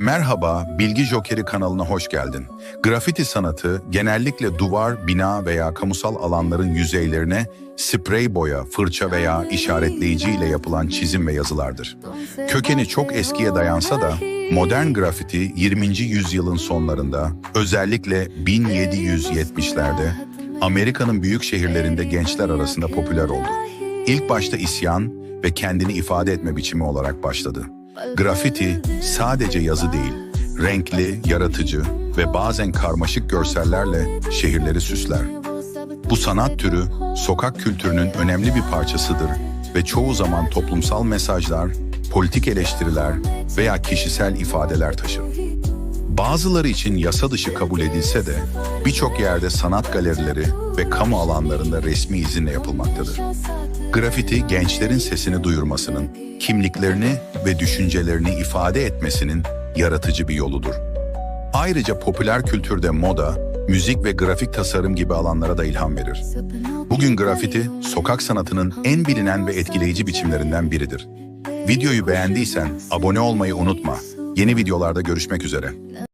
Merhaba, Bilgi Jokeri kanalına hoş geldin. Grafiti sanatı genellikle duvar, bina veya kamusal alanların yüzeylerine sprey boya, fırça veya işaretleyici ile yapılan çizim ve yazılardır. Kökeni çok eskiye dayansa da modern grafiti 20. yüzyılın sonlarında özellikle 1770'lerde Amerika'nın büyük şehirlerinde gençler arasında popüler oldu. İlk başta isyan ve kendini ifade etme biçimi olarak başladı. Grafiti sadece yazı değil, renkli, yaratıcı ve bazen karmaşık görsellerle şehirleri süsler. Bu sanat türü sokak kültürünün önemli bir parçasıdır ve çoğu zaman toplumsal mesajlar, politik eleştiriler veya kişisel ifadeler taşır. Bazıları için yasa dışı kabul edilse de birçok yerde sanat galerileri ve kamu alanlarında resmi izinle yapılmaktadır. Grafiti gençlerin sesini duyurmasının, kimliklerini ve düşüncelerini ifade etmesinin yaratıcı bir yoludur. Ayrıca popüler kültürde moda, müzik ve grafik tasarım gibi alanlara da ilham verir. Bugün grafiti, sokak sanatının en bilinen ve etkileyici biçimlerinden biridir. Videoyu beğendiysen abone olmayı unutma. Yeni videolarda görüşmek üzere.